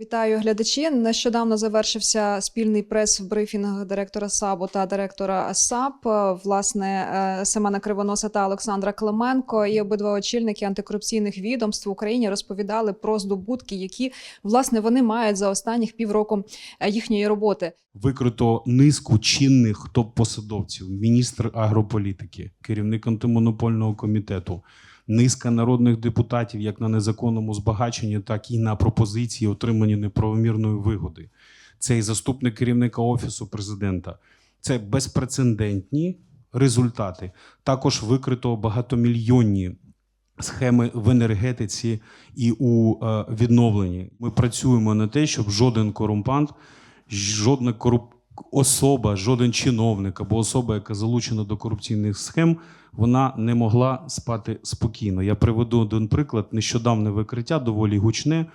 Вітаю глядачі. Нещодавно завершився спільний прес-брифінг директора САБу та директора САП. Власне е, Семена Кривоноса та Олександра Клименко і обидва очільники антикорупційних відомств в Україні розповідали про здобутки, які власне вони мають за останніх півроку е, їхньої роботи. Викрито низку чинних топ-посадовців, міністр агрополітики, керівник антимонопольного комітету, низка народних депутатів як на незаконному збагаченні, так і на пропозиції отримання неправомірної вигоди. Це і заступник керівника офісу президента. Це безпрецедентні результати. Також викрито багатомільйонні схеми в енергетиці і у е, відновленні. Ми працюємо на те, щоб жоден корумпант, жодна коруп... особа, жоден чиновник або особа, яка залучена до корупційних схем, вона не могла спати спокійно. Я приведу один приклад. Нещодавне викриття доволі гучне.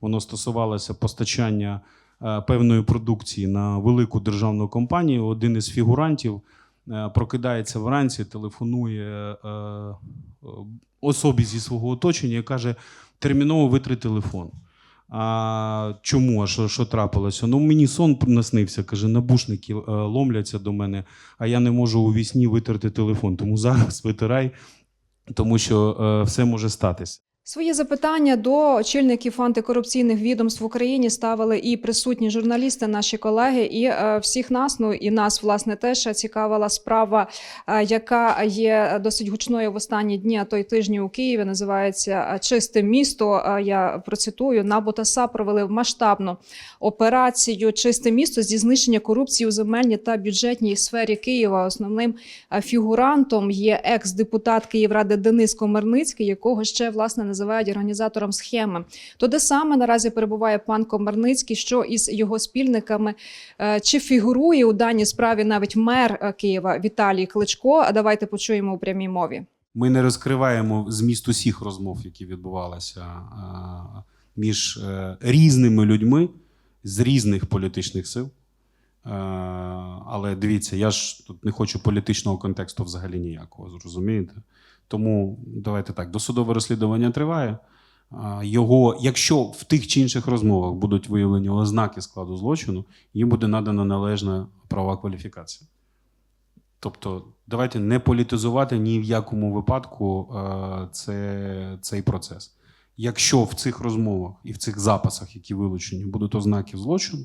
Воно стосувалося постачання е, певної продукції на велику державну компанію. Один із фігурантів е, прокидається вранці, телефонує е, особі зі свого оточення і каже: терміново витри телефон. А чому? А що, що трапилося? Ну, мені сон наснився, каже, набушники е, ломляться до мене, а я не можу у вісні витерти телефон. Тому зараз витирай, тому що е, все може статися. Свої запитання до очільників антикорупційних відомств в Україні ставили і присутні журналісти, наші колеги, і е, всіх нас, ну і нас, власне, теж цікавила справа, е, яка є досить гучною в останні дні, а то тижні у Києві. Називається е, Чисте місто. Я процитую НАБУ та САП провели масштабну операцію Чисте місто зі знищення корупції у земельній та бюджетній сфері Києва. Основним фігурантом є екс-депутат Київради Денис Комарницький, якого ще власне називають організатором схеми. То де саме наразі перебуває пан Комарницький, що із його спільниками Е, чи фігурує у даній справі навіть мер е, Києва Віталій Кличко? А давайте почуємо у прямій мові. Ми не розкриваємо зміст усіх розмов, які відбувалися е, між різними людьми з різних політичних сил. Але дивіться, я ж тут не хочу політичного контексту взагалі ніякого, зрозумієте? Тому давайте так, досудове розслідування триває. Його, якщо в тих чи інших розмовах будуть виявлені ознаки складу злочину, їм буде надана належна права кваліфікація. Тобто, давайте не політизувати ні в якому випадку це, цей процес. Якщо в цих розмовах і в цих записах, які вилучені, будуть ознаки злочину,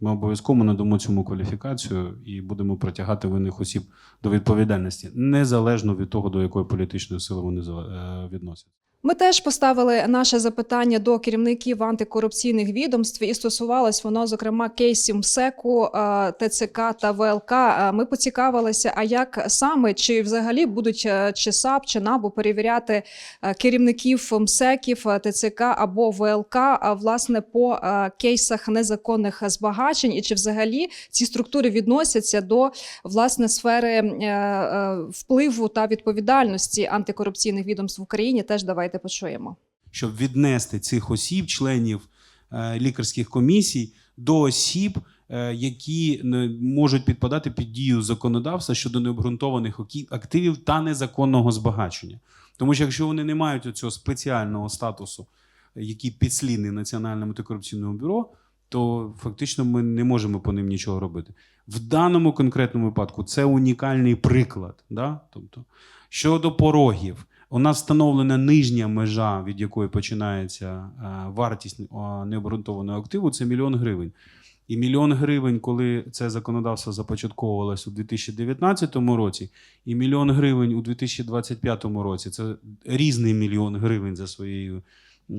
ми обов'язково надамо цьому кваліфікацію і будемо притягати винних осіб до відповідальності, незалежно від того, до якої політичної сили вони е, відносяться. Ми теж поставили наше запитання до керівників антикорупційних відомств, і стосувалось воно, зокрема, кейсів МСЕКу, е, ТЦК та ВЛК. Е, Ми поцікавилися, а як саме чи взагалі будуть е, чи САП, чи НАБУ перевіряти керівників МСЕКів, ТЦК або ВЛК, власне по кейсах незаконних збагачень, і чи взагалі ці структури відносяться до власне сфери впливу та відповідальності антикорупційних відомств в Україні? Теж давайте почуємо. щоб віднести цих осіб, членів е, лікарських комісій, до осіб, е, які можуть підпадати під дію законодавства щодо необґрунтованих активів та незаконного збагачення. Тому що якщо вони не мають цього спеціального статусу, який підслідний Національному антикорупційному бюро, то фактично ми не можемо по ним нічого робити. В даному конкретному випадку це унікальний приклад. Да? Тобто, щодо порогів, у нас встановлена нижня межа, від якої починається е, вартість е, необґрунтованого активу, це мільйон гривень. І мільйон гривень, коли це законодавство започатковувалось у 2019 році, і мільйон гривень у 2025 році це різний мільйон гривень за своєю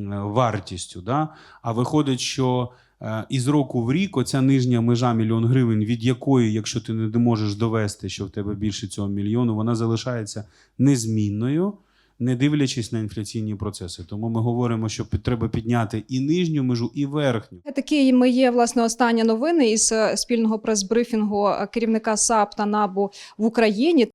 вартістю. Да? А виходить, що е, із року в рік оця нижня межа мільйон гривень, від якої, якщо ти не можеш довести, що в тебе більше цього мільйону, вона залишається незмінною, не дивлячись на інфляційні процеси. Тому ми говоримо, що треба підняти і нижню межу, і верхню. Такі ми є власне останні новини із е, спільного прес-брифінгу е, керівника САП та НАБУ в Україні.